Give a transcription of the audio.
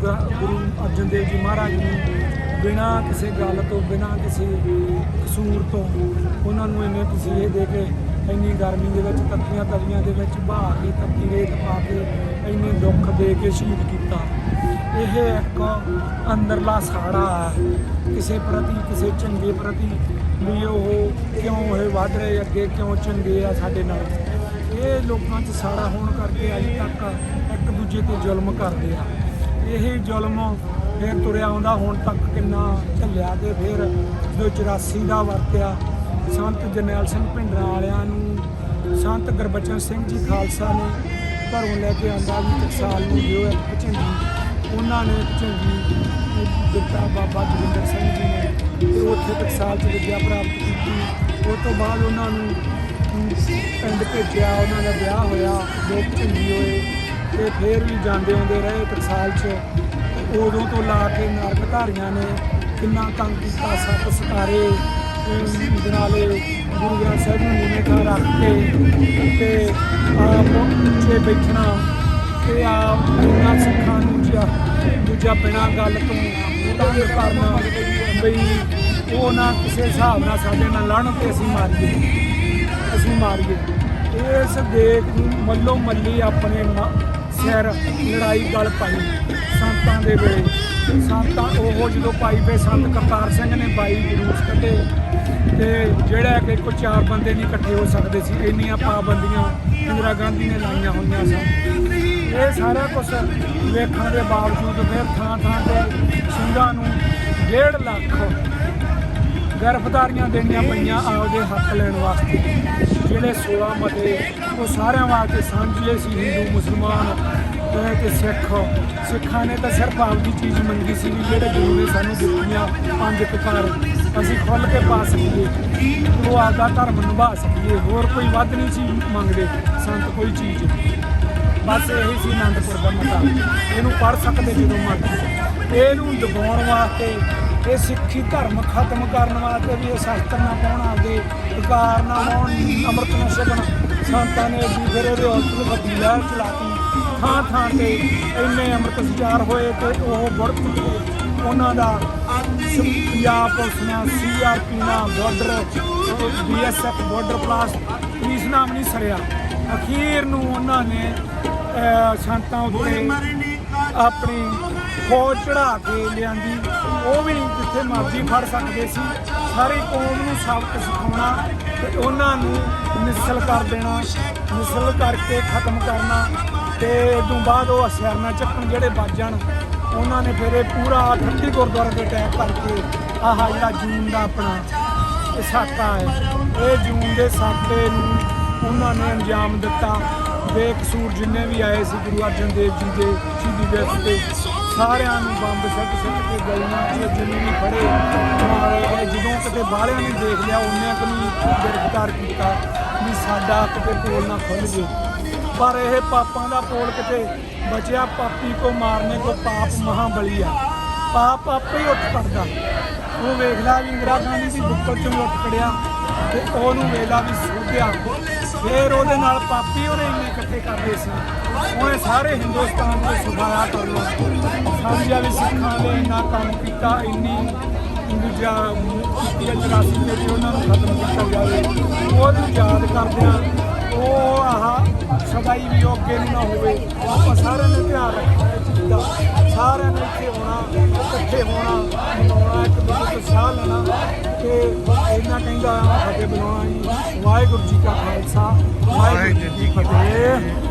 ਗੁਰੂ ਅਰਜਨ ਦੇਵ ਜੀ ਮਹਾਰਾਜ ਨੂੰ ਬਿਨਾਂ ਕਿਸੇ ਗੱਲ ਤੋਂ, ਬਿਨਾਂ ਕਿਸੇ ਕਸੂਰ ਤੋਂ ਉਹਨਾਂ ਨੂੰ ਇੰਨੇ ਤਸੀਹੇ ਦੇ ਕੇ ਇੰਨੀ ਗਰਮੀ ਦੇ ਵਿੱਚ ਤੱਤੀਆਂ ਤਲੀਆਂ ਦੇ ਵਿੱਚ ਬਹਾ ਕੇ ਤੱਤੀ ਰੇਤ ਪਾ ਕੇ ਇੰਨੇ ਦੁੱਖ ਦੇ ਕੇ ਸ਼ਹੀਦ ਕੀਤਾ। ਇਹ ਇੱਕ ਅੰਦਰਲਾ ਸਾੜਾ ਹੈ। ਕਿਸੇ ਪ੍ਰਤੀ, ਕਿਸੇ ਚੰਗੇ ਪ੍ਰਤੀ ਵੀ ਉਹ ਕਿਉਂ ਇਹ ਵੱਧ ਰਹੇ, ਅੱਗੇ ਕਿਉਂ ਚੰਗੇ ਆ ਸਾਡੇ ਨਾਲ? ਇਹ ਲੋਕਾਂ 'ਚ ਸਾੜਾ ਹੋਣ ਕਰਕੇ ਅੱਜ ਤੱਕ ਇੱਕ ਦੂਜੇ ਤੇ ਜ਼ੁਲਮ ਕਰਦੇ ਆ। ਇਹ ਜ਼ੁਲਮ ਫਿਰ ਤੁਰਿਆ ਆਉਂਦਾ, ਹੁਣ ਤੱਕ ਕਿੰਨਾ ਝੱਲਿਆ ਤੇ ਫਿਰ ਜੋ 84 ਦਾ ਵਰਤਿਆ, ਸੰਤ ਜਰਨੈਲ ਸਿੰਘ ਭਿੰਡਰਾਂ ਵਾਲਿਆਂ ਨੂੰ, ਸੰਤ ਗੁਰਬਚਨ ਸਿੰਘ ਜੀ ਖਾਲਸਾ ਨੇ ਘਰੋਂ ਲੈ ਕੇ ਆਂਦਾ ਵੀ ਟਕਸਾਲ ਨੂੰ ਜੋ ਹੈ ਝੰਡੀ ਉਹਨਾਂ ਨੇ ਇੱਕ ਝੰਡੀ ਦਿੱਤਾ ਬਾਬਾ ਜੋਗਿੰਦਰ ਸਿੰਘ ਜੀ ਨੇ ਤੇ ਉੱਥੇ ਟਕਸਾਲ 'ਚ ਵਿਦਿਆ ਪ੍ਰਾਪਤ ਕੀਤੀ। ਉਹ ਤੋਂ ਬਾਅਦ ਉਹਨਾਂ ਨੂੰ ਪਿੰਡ ਭੇਜਿਆ, ਉਹਨਾਂ ਦਾ ਵਿਆਹ ਹੋਇਆ, ਦੋ ਝੰਡੀ ਹੋਏ। ਤੇ ਫਿਰ ਵੀ ਜਾਂਦੇ ਆਉਂਦੇ ਰਹੇ ਟਕਸਾਲ 'ਚ। ਤੇ ਉਦੋਂ ਤੋਂ ਲਾ ਕੇ ਨਰਕ ਧਾਰੀਆਂ ਨੇ ਕਿੰਨਾ ਤੰਗ ਕੀਤਾ ਸੱਤ ਸਤਾਰੇ ਜਨਾਲੇ ਗੁਰੂ ਗ੍ਰੰਥ ਸਾਹਿਬ ਨੂੰ ਨੀਵੇਂ ਥਾਂ ਰੱਖ ਕੇ ਤੇ ਆਪ ਉੱਚੇ ਬੈਠਣਾ ਤੇ ਆਪ ਇਹਨਾਂ ਸਿੱਖਾਂ ਨੂੰ ਜਿਆ ਦੂਜਾ ਬਿਨਾਂ ਗੱਲ ਤੋਂ ਤੰਗ ਕਰਨਾ ਬਈ ਉਹ ਨਾ ਕਿਸੇ ਹਿਸਾਬ ਨਾਲ ਸਾਡੇ ਨਾਲ ਲੜਨ ਤੇ ਅਸੀਂ ਮਾਰੀਏ ਅਸੀਂ ਮਾਰੀਏ। ਇਸ ਦੇਖ ਨੂੰ ਮੱਲੋ ਮੱਲੀ ਆਪਣੇ ਮ- ਸਿਰ ਲੜਾਈ ਗੱਲ ਪਾਈ ਸੰਤਾਂ ਦੇ ਵੇਲੇ। ਸੰਤਾਂ ਉਹ ਜਦੋਂ ਪਾਈ ਪਏ ਸੰਤ ਕਰਤਾਰ ਸਿੰਘ ਨੇ ਬਾਈ ਜਲੂਸ ਕੱਢੇ। ਤੇ ਜਿਹੜਾ ਕਿ ਕੋਈ ਚਾਰ ਬੰਦੇ ਨਹੀਂ ਇਕੱਠੇ ਹੋ ਸਕਦੇ ਸੀ, ਇੰਨੀਆਂ ਪਾਬੰਦੀਆਂ ਇੰਦਰਾ ਗਾਂਧੀ ਨੇ ਲਾਈਆਂ ਹੋਈਆਂ ਸਨ। ਇਹ ਸਾਰਾ ਕੁਝ ਵੇਖਣ ਦੇ ਬਾਵਜੂਦ ਫਿਰ ਥਾਂ ਥਾਂ ਤੇ ਸਿੰਘਾਂ ਨੂੰ 1.5 ਲੱਖ ਗਰਫਦਾਰੀਆਂ ਦੇਣੀਆਂ ਪਈਆਂ ਆਪਦੇ ਹੱਕ ਲੈਣ ਵਾਸਤੇ। ਜਿਹੜੇ 16 ਮਤੇ, ਉਹ ਸਾਰਿਆਂ ਵਾਸਤੇ ਸਾਂਝੇ ਸੀ ਹਿੰਦੂ, ਮੁਸਲਮਾਨ ਤੇ ਤੇ ਸਿੱਖ। ਸਿੱਖਾਂ ਨੇ ਤਾਂ ਸਿਰਫ ਆਪਦੀ ਚੀਜ਼ ਮੰਗੀ ਸੀ ਵੀ ਜਿਹੜੇ ਗੁਰੂ ਨੇ ਸਾਨੂੰ ਦਿੱਤੀਆਂ ਪੰਜ ਕਕਾਰ ਅਸੀਂ ਖੁੱਲ ਕੇ ਪਾ ਸਕੀਏ। ਉਹ ਆਪਦਾ ਧਰਮ ਨਿਭਾ ਸਕੀਏ, ਹੋਰ ਕੋਈ ਵੱਧ ਨਹੀਂ ਸੀ ਮੰਗਦੇ ਸੰਤ ਕੋਈ ਚੀਜ਼। ਬਸ ਇਹੀ ਸੀ ਆਨੰਦਪੁਰ ਦਾ ਮਤਾ ਇਹਨੂੰ ਪੜ ਸਕਦੇ ਜਦੋਂ ਮਰਜ਼ੀ। ਇਹਨੂੰ ਦਬਾਉਣ ਵਾਸਤੇ ਇਹ ਸਿੱਖੀ ਧਰਮ ਖਤਮ ਕਰਨ ਵਾਸਤੇ ਵੀ ਇਹ ਸ਼ਸਤਰ ਨਾ ਪਾਉਣ ਆਪਦੇ ਅਧਿਕਾਰ ਨਾ ਪਾਉਣ ਅੰਮ੍ਰਿਤ ਨਾ ਛਕਣ। ਸੰਤਾਂ ਨੇ ਵੀ ਫਿਰ ਇਹਦੇ ਉਲਟ ਨੂੰ ਲਹਿਰ ਚਲਾਤੀ ਥਾਂ ਥਾਂ ਤੇ ਇੰਨੇ ਅੰਮ੍ਰਿਤ ਸੁਚਾਰ ਹੋਏ ਤੇ ਉਹ ਬੁੜ ਕੇ ਉਹਨਾਂ ਦਾ ਪੰਜਾਬ ਪੁਲਿਸ ਨਾਲ ਸੀਆਰਪੀ ਨਾਲ ਬਾਰਡਰ ਬੀਐਸਐਫ ਬਾਰਡਰ ਪਲਾਸ ਪੁਲਿਸ ਨਾਮ ਨਹੀਂ ਸਰਿਆ। ਅਖੀਰ ਨੂੰ ਉਹਨਾਂ ਨੇ ਅਹ, ਉੱਤੇ ਆਪਣੀ ਫੌਜ ਚੜਾ ਕੇ ਲਿਆਂਦੀ। ਉਹ ਵੀ ਜਿੱਥੇ ਮਰਜ਼ੀ ਫੜ ਸਕਦੇ ਸੀ। ਸਾਰੀ ਕੌਮ ਨੂੰ ਸਬਕ ਸਿਖਾਉਣਾ ਤੇ ਉਹਨਾਂ ਨੂੰ ਨਿਸਲ ਕਰ ਦੇਣਾ ਨਿਸਲ ਕਰਕੇ ਖਤਮ ਕਰਨਾ ਤੇ ਤੋਂ ਬਾਅਦ ਉਹ ਅਸਿਆਰਨਾ ਚੱਕਣ ਜਿਹੜੇ ਵੱਜ ਜਾਣ, ਉਹਨਾਂ ਨੇ ਫਿਰ ਇਹ ਪੂਰਾ 38 ਗੁਰਦੁਆਰੇ ਤੇ ਅਟੈਕ ਕਰਕੇ ਆਹ ਜਿਹੜਾ ਜੂਨ ਦਾ ਆਪਣਾ ਇਹ ਸਾਕਾ ਹੈ, ਇਹ ਜੂਨ ਦੇ ਸਾਕੇ ਨੂੰ ਉਹਨਾਂ ਨੇ ਅੰਜਾਮ ਦਿੱਤਾ। ਬੇਕਸੂਰ ਜਿੰਨੇ ਵੀ ਆਏ ਸੀ ਗੁਰੂ ਅਰਜਨ ਦੇਵ ਜੀ ਦੇ ਸ਼ਹੀਦੀ ਦਿਵਸ ਤੇ ਸਾਰਿਆਂ ਨੂੰ ਬੰਬ ਸੱਟ ਸੱਟ ਕੇ ਗਲੀਆਂ 'ਚ ਜਿੰਨੇ ਵੀ ਮਾਰੇ ਜਦੋਂ ਕਿਤੇ ਬਾਹਲਿਆਂ ਨੇ ਦੇਖ ਲਿਆ, ਉਹਨੇ ਕੁ ਗ੍ਰਿਫਤਾਰ ਕੀਤਾ ਵੀ ਸਾਡਾ ਕਿਤੇ ਪੋਲ ਨਾ ਖੁੱਲ ਜੇ। ਪਰ ਇਹ ਪਾਪਾਂ ਦਾ ਪੋਲ ਕਿਤੇ ਬਚਿਆ, ਪਾਪੀ ਕੋ ਮਾਰਨੇ ਕੋ ਪਾਪ ਮਹਾਬਲੀ ਆ। ਪਾਪ ਆਪੇ ਹੀ ਉੱਠ ਕਰਦਾ ਉਹ ਵੇਖ ਲਾ ਵੀ ਇੰਦਰਾ ਗਾਂਧੀ ਦੀ ਬੁੱਕਲ ਚੋਂ ਉੱਠ ਖੜਿਆ ਤੇ ਉਹਨੂੰ ਵੇਲਾ ਵੀ ਸੋਧਿਆ। ਫੇਰ ਉਹਦੇ ਨਾਲ ਪਾਪੀ ਉਹਨੇ ਇੰਨੇ ਇਕੱਠੇ ਕਰਦੇ ਸੀ। ਉਹਨੇ ਸਾਰੇ ਹਿੰਦੁਸਤਾਨ ਨੂੰ ਸੁਭਾਇਆ ਕਰ ਲਿਆ ਸਮਝਿਆ ਵੀ ਸਿੱਖਾਂ ਨੇ ਇੰਨਾ ਕੰਮ ਕੀਤਾ, ਇੰਨੀ ਦੂਜਾ ਕੀਤੀ ਹੈ 84 ਤੇ ਉਹਨਾਂ ਨੂੰ ਖਤਮ ਕੀਤਾ ਜਾਵੇ। ਉਹਨੂੰ ਯਾਦ ਕਰਦਿਆਂ ਉਹ ਆਹ ਸਦਾਈ ਵੀ ਉਹ ਅੱਗੇ ਨੂੰ ਨਾ ਹੋਵੇ। ਆਪਾਂ ਸਾਰਿਆਂ ਨੇ ਧਿਆਨ ਰੱਖਣਾ ਇਸ ਚੀਜ਼ ਦਾ। ਸਾਰਿਆਂ ਨੇ ਇੱਥੇ ਹੋਣਾ ਇਕੱਠੇ ਹੋਣਾ, ਮਨਾਉਣਾ, ਇੱਕ ਦੂਜੇ ਤੋਂ ਸਾਹ ਲੈਣਾ ਤੇ ਇਹਨਾਂ ਕਹਿੰਦਾ ਸਾਡੇ ਫਤਿਹ ਜੀ। ਵਾਹਿਗੁਰੂ ਜੀ ਕਾ ਖਾਲਸਾ, ਵਾਹਿਗੁਰੂ ਜੀ ਕੀ ਫਤਿਹ।